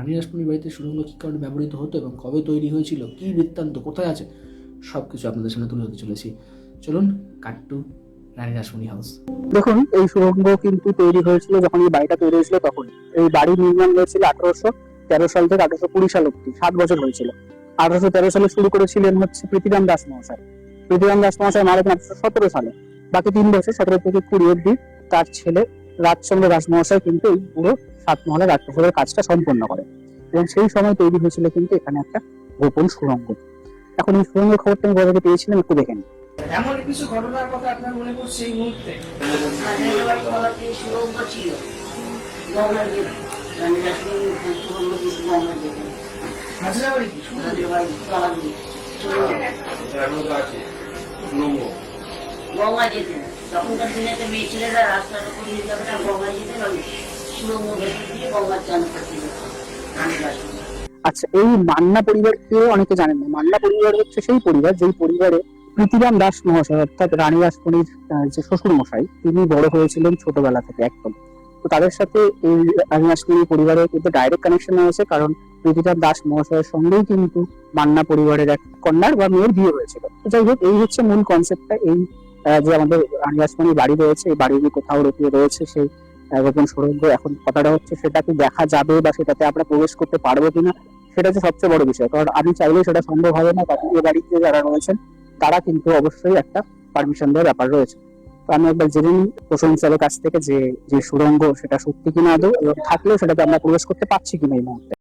রানী রাসমণির বাড়িতে সুরঙ্গ কী কারণে ব্যবহৃত হতো এবং কবে তৈরি হয়েছিল, কী বৃত্তান্ত, কোথায় আছে সব কিছু আপনাদের সামনে তুলে ধরতে চলেছি। চলুন কাট্টু রানী রাসমণি হাউস দেখুন, এই সুড়ঙ্গ কিন্তু তৈরি হয়েছিল যখন এই বাড়িটা তৈরি হয়েছিল তখন। এই বাড়ি নির্মাণ হয়েছিল আঠারোশো তেরো সাল থেকে আঠারোশো কুড়ি সাল অব্দি সাত বছর হয়েছিল। আঠারোশো তেরো সালে শুরু করেছিলেন হচ্ছে পৃথিরাম দাস মহাশয় পৃথিরাম দাস মহাশয় মারা আঠারোশো সতেরো সালে। বাকি তিন বছর, সতেরো থেকে কুড়ি অব্দি তার ছেলে রাজচন্দ্র রাজমহাশয় কিন্তু এই পুরো সাত মহলের রাজপ্রসাদের কাজটা সম্পন্ন করে। এবং সেই সময় তৈরি হয়েছিল কিন্তু এখানে একটা গোপন সুড়ঙ্গ। এখন এই সুড়ঙ্গের খবরটা আমি থেকে পেয়েছিলাম একটু দেখেন এমন কিছু ঘটনার কথা আপনার মনে পড়ছে এই মুহূর্তে? সুরঙ্গ ছিল সুরঙ্গ হাজরা বাড়ি কি গঙ্গা যেতেন তখনকার দিনে তো মেয়ে ছেলেরা রাস্তার উপর নিয়ে যাবে না। গঙ্গা যেতেন ওই সুরঙ্গ ভেতর দিয়ে গঙ্গার চান করতে যেত আচ্ছা এই মান্না পরিবারকেও অনেকে জানেন না। মান্না পরিবার হচ্ছে সেই পরিবার, যেই পরিবারে প্রীতিরাম দাস মহাশয়, অর্থাৎ রানী রাসমণির যে শ্বশুর মশাই তিনি বড় হয়েছিলেন ছোটবেলা থেকে একদম। তো তাদের সাথে এই রানী রাসমণির পরিবারের কিন্তু ডাইরেক্ট কানেকশন হয়েছে কারণ প্রীতিরাম দাস মহাশয়ের সঙ্গেই কিন্তু মান্না পরিবারের এক কন্যার বা মেয়ের বিয়ে হয়েছিল। তো যাই হোক, এই হচ্ছে মূল কনসেপ্টটা এই যে আমাদের রানী বাড়ি রয়েছে, এই বাড়ির কোথাও রয়েছে সেই গোপন সুরঙ্গ এখন কথাটা হচ্ছে, সেটা কি দেখা যাবে বা সেটাতে আমরা প্রবেশ করতে পারব কিনা, সেটা হচ্ছে সবচেয়ে বড় বিষয়। কারণ আমি চাইলেও সেটা সম্ভব হবে না, কারণ এ বাড়িতে যারা রয়েছেন, তারা কিন্তু অবশ্যই একটা পারমিশন দেওয়ার ব্যাপার রয়েছে। তো আমি একবার জেনে নিই প্রশংসকের কাছ থেকে যে যে সুরঙ্গ সেটা সত্যি কিনা আদৌ এবং থাকলেও সেটাতে আমরা প্রবেশ করতে পারছি কিনা এই মুহূর্তে।